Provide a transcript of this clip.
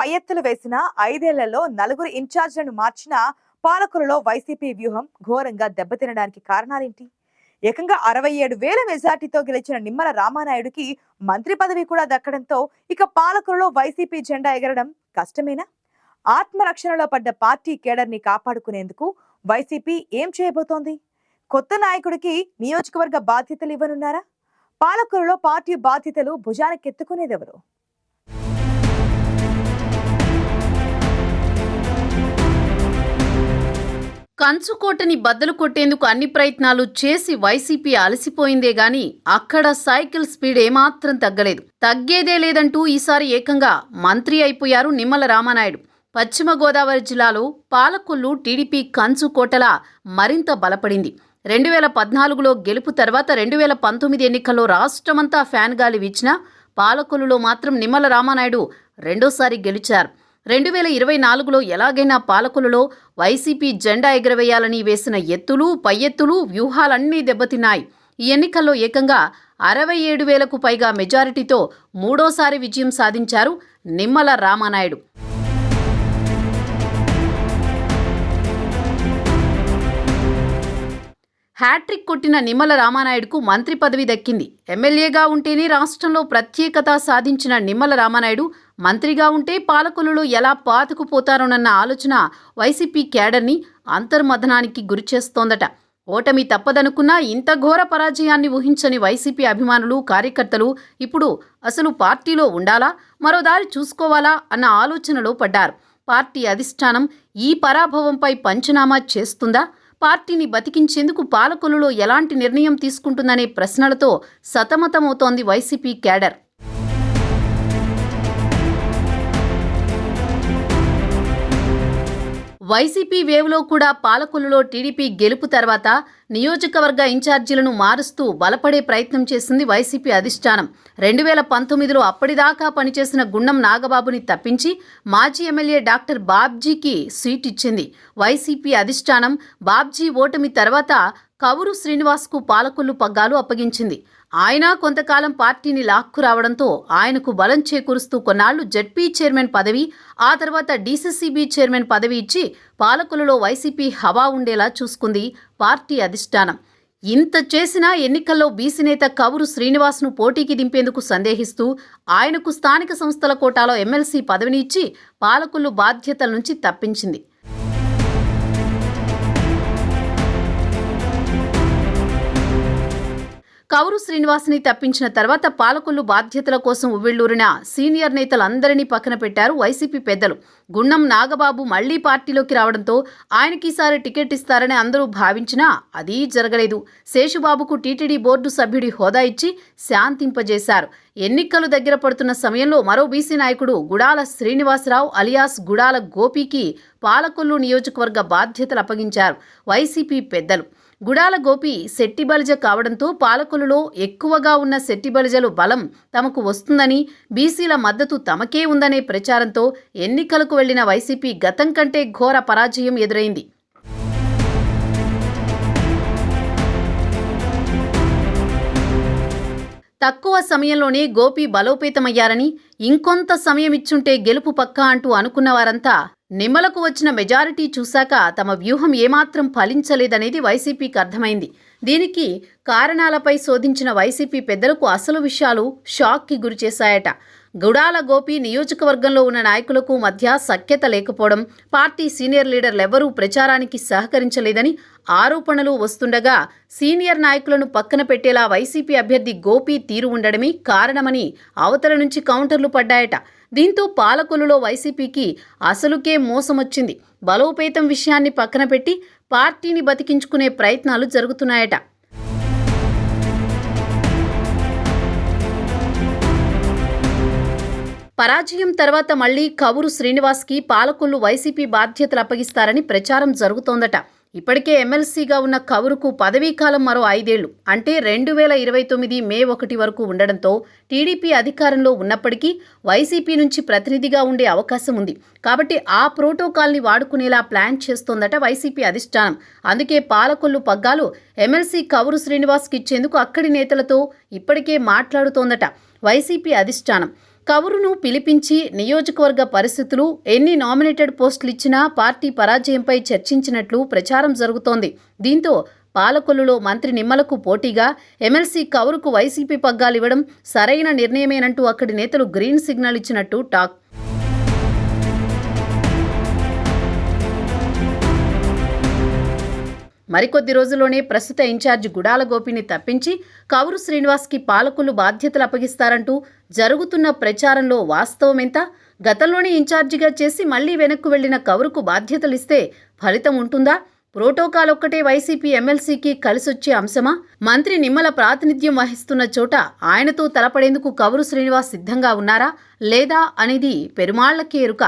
పై ఎత్తులు వేసిన ఐదేళ్ళలో నలుగురు ఇన్ఛార్జ్లను మార్చిన పాలకులలో వైసీపీ వ్యూహం ఘోరంగా దెబ్బతినడానికి కారణాలేంటి? ఏకంగా అరవై ఏడు వేల మెజార్టీతో గెలిచిన నిమ్మల రామానాయుడికి మంత్రి పదవి కూడా దక్కడంతో ఇక పాలకులలో వైసీపీ జెండా ఎగరడం కష్టమేనా? ఆత్మరక్షణలో పడ్డ పార్టీ కేడర్ని కాపాడుకునేందుకు వైసీపీ ఏం చేయబోతోంది? కొత్త నాయకుడికి నియోజకవర్గ బాధ్యతలు ఇవ్వనున్నారా? పాలకులలో పార్టీ బాధ్యతలు భుజానికెత్తుకునేదెవరు కంచుకోటని బద్దలు కొట్టేందుకు అన్ని ప్రయత్నాలు చేసి వైసీపీ అలసిపోయిందే గాని అక్కడ సైకిల్ స్పీడ్ ఏమాత్రం తగ్గలేదు. తగ్గేదే లేదంటూ ఈసారి ఏకంగా మంత్రి అయిపోయారు నిమ్మల రామానాయుడు. పశ్చిమ గోదావరి జిల్లాలో పాలకొల్లు టీడీపీ కంచుకోటల మరింత బలపడింది. రెండు వేల పద్నాలుగులో గెలుపు తర్వాత రెండు వేల పంతొమ్మిది ఎన్నికల్లో రాష్ట్రమంతా ఫ్యాన్ గాలి వీచినా పాలకొల్లులో మాత్రం నిమ్మల రామానాయుడు రెండోసారి గెలిచారు. రెండు వేల ఇరవై నాలుగులో ఎలాగైనా పాలకులలో వైసీపీ జెండా ఎగురవేయాలని వేసిన ఎత్తులు పై ఎత్తులు వ్యూహాలన్నీ దెబ్బతిన్నాయి. ఈ ఎన్నికల్లో ఏకంగా అరవై ఏడు వేలకు పైగా మెజారిటీతో మూడోసారి విజయం సాధించారు నిమ్మల రామానాయుడు. హ్యాట్రిక్ కొట్టిన నిమ్మల రామానాయుడుకు మంత్రి పదవి దక్కింది. ఎమ్మెల్యేగా ఉంటేనే రాష్ట్రంలో ప్రత్యేకత సాధించిన నిమ్మల రామానాయుడు మంత్రిగా ఉంటే పాలకులలో ఎలా పాతుకుపోతారోనన్న ఆలోచన వైసీపీ క్యాడర్ని అంతర్మథనానికి గురిచేస్తోందట. ఓటమి తప్పదనుకున్నా ఇంత ఘోర పరాజయాన్ని ఊహించని వైసీపీ అభిమానులు కార్యకర్తలు ఇప్పుడు అసలు పార్టీలో ఉండాలా? మరో దారి చూసుకోవాలా? అన్న ఆలోచనలో పడ్డారు. పార్టీ అధిష్టానం ఈ పరాభవంపై పంచనామా చేస్తుందా? పార్టీని బతికించేందుకు పాలకులలో ఎలాంటి నిర్ణయం తీసుకుంటుందనే ప్రశ్నలతో సతమతమవుతోంది వైసీపీ క్యాడర్. వైసీపీ వేవ్లో కూడా పాలకులలో టీడీపీ గెలుపు తర్వాత నియోజకవర్గ ఇన్ఛార్జీలను మారుస్తూ బలపడే ప్రయత్నం చేసింది వైసీపీ అధిష్టానం. రెండు వేల పంతొమ్మిదిలో అప్పటిదాకా పనిచేసిన గుండం నాగబాబుని తప్పించి మాజీ ఎమ్మెల్యే డాక్టర్ బాబ్జీకి సీట్ ఇచ్చింది. వైసీపీ అధిష్టానం బాబ్జీ ఓటమి తర్వాత కవురు శ్రీనివాస్కు పాలకొల్లు పగ్గాలు అప్పగించింది. ఆయన కొంతకాలం పార్టీని లాక్కు రావడంతో ఆయనకు బలం చేకూరుస్తూ కొన్నాళ్ళు జడ్పీ చైర్మన్ పదవి ఆ తర్వాత డీసీసీబీ చైర్మన్ పదవి ఇచ్చి పాలకులలో వైసీపీ హవా ఉండేలా చూసుకుంది పార్టీ అధిష్టానం. ఇంత చేసినా ఎన్నికల్లో బీసీ నేత కవురు శ్రీనివాస్ను పోటీకి దింపేందుకు సందేహిస్తూ ఆయనకు స్థానిక సంస్థల కోటాలో ఎమ్మెల్సీ పదవిని ఇచ్చి పాలకులు బాధ్యతల నుంచి తప్పించింది. కౌరు శ్రీనివాస్ని తప్పించిన తర్వాత పాలకులు బాధ్యతల కోసం ఉవ్విళ్ళూరిన సీనియర్ నేతలందరినీ పక్కన పెట్టారు వైసీపీ పెద్దలు. గుండం నాగబాబు మళ్ళీ పార్టీలోకి రావడంతో ఆయనకి ఈసారి టికెట్ ఇస్తారని అందరూ భావించినా అదీ జరగలేదు. శేషుబాబుకు టీటీడీ బోర్డు సభ్యుడి హోదా ఇచ్చి శాంతింపజేశారు. ఎన్నికలు దగ్గర పడుతున్న సమయంలో మరో బీసీ నాయకుడు గుడాల శ్రీనివాసరావు అలియాస్ గుడాల గోపికి పాలకొల్లు నియోజకవర్గ బాధ్యతలు అప్పగించారు. వైసీపీ పెద్దలు గుడాల గోపి శెట్టిబలిజ కావడంతో పాలకులలో ఎక్కువగా ఉన్న శెట్టిబలిజలు బలం తమకు వస్తుందని బీసీల మద్దతు తమకే ఉందనే ప్రచారంతో ఎన్నికలకు వెళ్ళిన వైసీపీ గతం కంటే ఘోర పరాజయం ఎదురైంది. తక్కువ సమయంలోనే గోపి బలోపేతమయ్యారని ఇంకొంత సమయం ఇచ్చుంటే గెలుపు పక్కా అంటూ అనుకున్న వారంతా నిమ్మలకు వచ్చిన మెజారిటీ చూశాక తమ వ్యూహం ఏమాత్రం ఫలించలేదనేది వైసీపీకి అర్థమైంది. దీనికి కారణాలపై శోధించిన వైసీపీ పెద్దలకు అసలు విషయాలు షాక్కి గురిచేశాయట. గుడాల గోపి నియోజకవర్గంలో ఉన్న నాయకులకు మధ్య సఖ్యత లేకపోవడం పార్టీ సీనియర్ లీడర్లెవరూ ప్రచారానికి సహకరించలేదని ఆరోపణలు వస్తుండగా సీనియర్ నాయకులను పక్కన పెట్టేలా వైసీపీ అభ్యర్థి గోపి తీరు ఉండడమే కారణమని అవతల నుంచి కౌంటర్లు పడ్డాయట. దీంతో పాలకులలో వైసీపీకి అసలుకే మోసమొచ్చింది. బలోపేతం విషయాన్ని పక్కన పెట్టి పార్టీని బతికించుకునే ప్రయత్నాలు జరుగుతున్నాయట. పరాజయం తర్వాత మళ్ళీ కవురు శ్రీనివాస్కి పాలకులు వైసీపీ బాధ్యతలు అప్పగిస్తారని ప్రచారం జరుగుతోందట. ఇప్పటికే ఎమ్మెల్సీగా ఉన్న కవురుకు పదవీకాలం మరో ఐదేళ్ళు. అంటే రెండు వేల ఇరవై తొమ్మిది మే ఒకటి వరకు ఉండడంతో టీడీపీ అధికారంలో ఉన్నప్పటికీ వైసీపీ నుంచి ప్రతినిధిగా ఉండే అవకాశం ఉంది. కాబట్టి ఆ ప్రోటోకాల్ని వాడుకునేలా ప్లాన్ చేస్తోందట వైసీపీ అధిష్టానం. అందుకే పాలకొల్లు పగ్గాలు ఎమ్మెల్సీ కవురు శ్రీనివాస్కి ఇచ్చేందుకు అక్కడి నేతలతో ఇప్పటికే మాట్లాడుతోందట వైసీపీ అధిష్టానం. కవురును పిలిపించి నియోజకవర్గ పరిస్థితులు ఎన్ని నామినేటెడ్ పోస్టులు ఇచ్చినా పార్టీ పరాజయంపై చర్చించినట్లు ప్రచారం జరుగుతోంది. దీంతో పాలకొల్లులో మంత్రి నిమ్మలకు పోటీగా ఎమ్మెల్సీ కౌరుకు వైసీపీ పగ్గాలివ్వడం సరైన నిర్ణయమేనంటూ అక్కడి నేతలు గ్రీన్ సిగ్నల్ ఇచ్చినట్టు టాక్ మరికొద్ది రోజుల్లోనే ప్రస్తుత ఇన్ఛార్జ్ గుడాల గోపిని తప్పించి కౌరు శ్రీనివాస్కి పాలకులు బాధ్యతలు అప్పగిస్తారంటూ జరుగుతున్న ప్రచారంలో వాస్తవమెంత గతంలోనే ఇన్ఛార్జిగా చేసి మళ్ళీ వెనక్కు వెళ్ళిన కౌరుకు బాధ్యతలిస్తే ఫలితం ఉంటుందా? ప్రోటోకాల్ ఒక్కటే వైసీపీ ఎమ్మెల్సీకి కలిసొచ్చే అంశమా? మంత్రి నిమ్మల ప్రాతినిధ్యం వహిస్తున్న చోట ఆయనతో తలపడేందుకు కౌరు శ్రీనివాస్ సిద్ధంగా ఉన్నారా? లేదా అనేది పెరుమాళ్ళకే ఎరుక